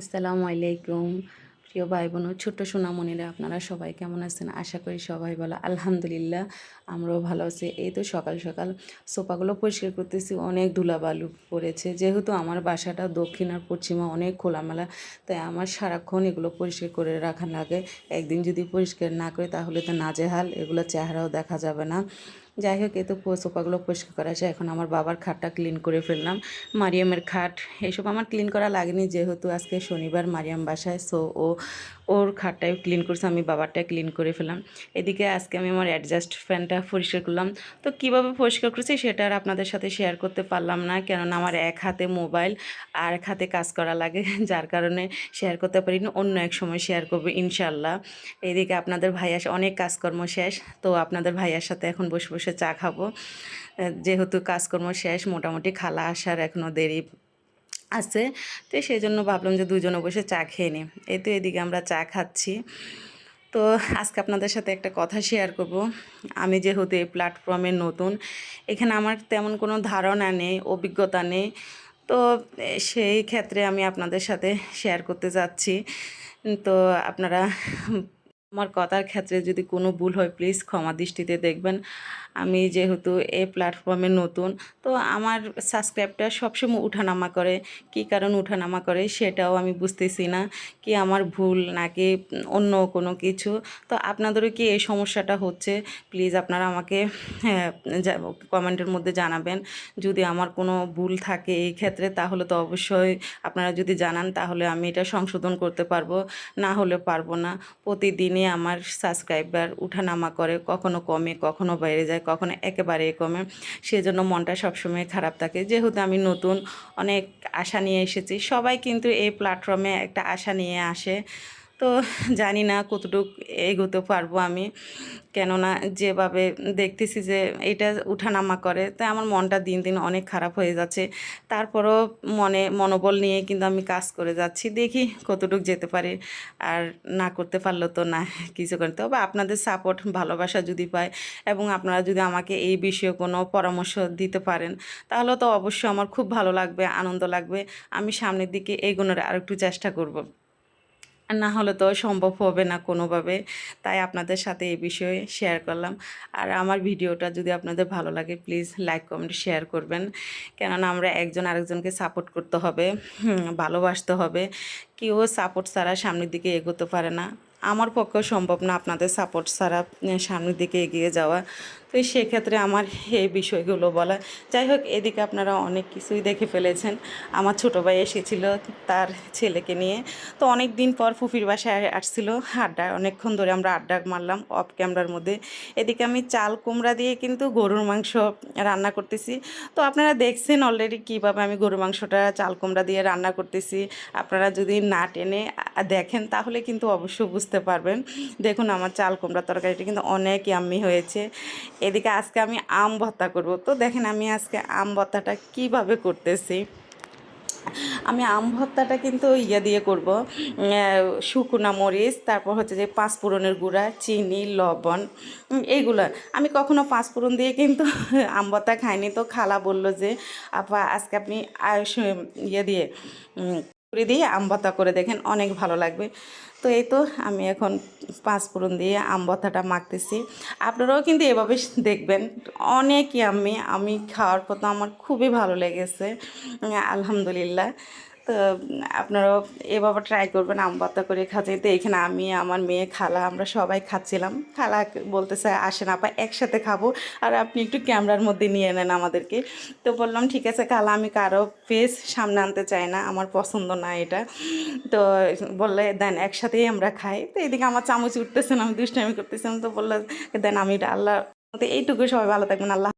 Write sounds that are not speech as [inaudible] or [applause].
আসসালামু আলাইকুম। প্রিয় ভাই বোন ছোট্ট সোনামণিরা, আপনারা সবাই কেমন আছেন? আশা করি সবাই ভালো। আলহামদুলিল্লাহ, আমরাও ভালো আছি। এই তো সকাল সকাল সোফাগুলো পরিষ্কার করতেছি, অনেক ধুলাবালু পড়েছে। যেহেতু আমার বাসাটা দক্ষিণ আর পশ্চিমে অনেক খোলামেলা, তাই আমার সারাক্ষণ এগুলো পরিষ্কার করে রাখা লাগে। একদিন যদি পরিষ্কার না করে, তাহলে তো নাজেহাল, এগুলো চেহারাও দেখা যাবে না। যাই হোক, এ তো সোফাগুলো পরিষ্কার করা আছে। এখন আমার বাবার খাটটা ক্লিন করে ফেললাম। মারিয়ামের খাট, এসব আমার ক্লিন করা লাগেনি যেহেতু আজকে শনিবার মারিয়াম বাসায় সো ও ওর খাটটাই ক্লিন করছে, আমি বাবারটা ক্লিন করে ফেলাম এদিকে আজকে আমি আমার অ্যাডজাস্ট ফ্যানটা পরিষ্কার করলাম। তো কীভাবে পরিষ্কার করছি সেটা আর আপনাদের সাথে শেয়ার করতে পারলাম না, কেননা আমার এক হাতে মোবাইল আর এক হাতে কাজ করা লাগে, [laughs] যার কারণে শেয়ার করতে পারি না, অন্য এক সময় শেয়ার করব ইনশাল্লাহ এদিকে আপনাদের ভাইয়া অনেক কাজকর্ম শেষ, তো আপনাদের ভাইয়ার সাথে এখন বসে বসে চা খাব। যেহেতু কাজকর্ম শেষ, মোটামুটি খালা আসার এখনও দেরি আছে। তো সেই জন্য ভাবলাম যে দুজনে বসে চা খেয়ে নিই এই তো এদিকে আমরা চা খাচ্ছি। তো আজকে আপনাদের সাথে একটা কথা শেয়ার করব। আমি যেহেতু এই প্ল্যাটফর্মে নতুন, এখানে আমার তেমন কোনো ধারণা নেই, অভিজ্ঞতা নেই। তো সেই ক্ষেত্রে আমি আপনাদের সাথে শেয়ার করতে যাচ্ছি। তো আপনারা আমার কথার ক্ষেত্রে যদি কোনো ভুল হয় প্লিজ ক্ষমা দৃষ্টিতে দেখবেন। আমি যেহেতু এ প্ল্যাটফর্মে নতুন তো আমার সাবস্ক্রাইবটা সবসময় উঠানামা করে। কি কারণ উঠানামা করে সেটাও আমি বুঝতেছি না। কি আমার ভুল নাকি অন্য কোনো কিছু? তো আপনাদেরও কি এই সমস্যাটা হচ্ছে? প্লিজ আপনারা আমাকে হ্যাঁ, কমেন্টের মধ্যে জানাবেন। যদি আমার কোনো ভুল থাকে এই ক্ষেত্রে তাহলে তো অবশ্যই আপনারা যদি জানান তাহলে আমি এটা সংশোধন করতে পারব। না হলে পারব না। প্রতিদিনই আমার সাবস্ক্রাইবার উঠানামা করে কখনো কমে কখনো বেড়ে যায় কখনো একেবারে কমে। সেজন্য মনটা সবসময় খারাপ থাকে। যেহেতু আমি নতুন অনেক আশা নিয়ে এসেছি, সবাই কিন্তু এই প্ল্যাটফর্মে একটা আশা নিয়ে আসে। তো জানি না কতটুকু এগোতে পারব আমি। কেননা যেভাবে দেখতেছি যে এটা উঠানামা করে তাই আমার মনটা দিন দিন অনেক খারাপ হয়ে যাচ্ছে। তারপরও মনে, মনোবল নিয়ে কিন্তু আমি কাজ করে যাচ্ছি, দেখি কতটুকু যেতে পারি। আর না করতে পারলেও তো না, কিছু করতে হবে আপনাদের সাপোর্ট ভালোবাসা যদি পাই এবং আপনারা যদি আমাকে এই বিষয়ে কোনো পরামর্শ দিতে পারেন, তাহলে তো অবশ্যই আমার খুব ভালো লাগবে, আনন্দ লাগবে। আমি সামনের দিকে এগোনোর আর একটু চেষ্টা করব। না হলে তো সম্ভব হবে না কোনোভাবে। তাই আপনাদের সাথে এই বিষয়ে শেয়ার করলাম। আর আমার ভিডিওটা যদি আপনাদের ভালো লাগে প্লিজ লাইক কমেন্ট শেয়ার করবেন। কেননা আমরা একজন আরেকজনকে সাপোর্ট করতে হবে ভালোবাসতে হবে। কেউ সাপোর্ট ছাড়া সামনের দিকে এগোতে পারে না। আমার পক্ষেও সম্ভব না আপনাদের সাপোর্ট ছাড়া, সামনের দিকে এগিয়ে যাওয়া। তো সেক্ষেত্রে আমার এই বিষয়গুলো বলা। যাই হোক, এদিকে আপনারা অনেক কিছুই দেখে ফেলেছেন। আমার ছোটো ভাই এসেছিল তার ছেলেকে নিয়ে। তো অনেক দিন পর ফুফির বাসায় আসছিল আড্ডা। অনেকক্ষণ ধরে আমরা আড্ডা মারলাম অফ ক্যামেরার মধ্যে। এদিকে আমি চাল, কুমড়া দিয়ে কিন্তু গরুর মাংস রান্না করতেছি। তো আপনারা দেখছেন অলরেডি কীভাবে আমি গরুর মাংসটা, চাল, কুমড়া দিয়ে রান্না করতেছি। আপনারা যদি না টেনে দেখেন, তাহলে কিন্তু অবশ্যই বুঝতে পারবেন। দেখুন, আমার চাল, কুমড়া তরকারিটা কিন্তু অনেক ইয়াম্মি হয়েছে। এদিকে আজকে আমি আম ভর্তা করব। তো দেখেন আমি আজকে আম ভর্তাটা কীভাবে করতেছি। আমি আম ভর্তাটা কিন্তু ইয়ে দিয়ে করব শুকনা মরিচ, তারপর হচ্ছে যে পাঁচফোড়নের গুঁড়া, চিনি, লবণ এইগুলো আমি কখনো পাঁচফোড়ন দিয়ে কিন্তু [laughs] আম ভর্তা খাইনি। তো খালা বলল যে, আপা, আজকে আপনি ইয়ে দিয়ে করে দিয়ে আম ভাতা করে দেখেন অনেক ভালো লাগবে। তো এই তো আমি এখন পাঁচ পুরন দিয়ে আম ভাতাটা মাখতেছি। আপনারাও কিন্তু এভাবে দেখবেন, অনেকই আমি আমি খাওয়ার পর তো আমার খুবই ভালো লেগেছে। আলহামদুলিল্লাহ। তো, আপনারাও এভাবে ট্রাই করবেন, আম ভর্তা করে খাচ্ছে তো এখানে আমি, আমার মেয়ে খালা, আমরা সবাই খাচ্ছিলাম। খালা বলতেছে, আসেন আপা, একসাথে খাব। আর আপনি একটু ক্যামেরার মধ্যে নিয়ে নেন আমাদেরকে। তো বললাম, ঠিক আছে খালা, আমি কারও ফেস সামনে আনতে চাই না, আমার পছন্দ না এটা। তো বললে, দেন একসাথেই আমরা খাই। তো এদিকে আমার চামচ উঠতেছে না, আমি দুষ্টামি করতেছিলাম। তো বলল, দেন আমি আল্লাহ এইটুকু সবাই ভালো থাকবেন, আল্লাহ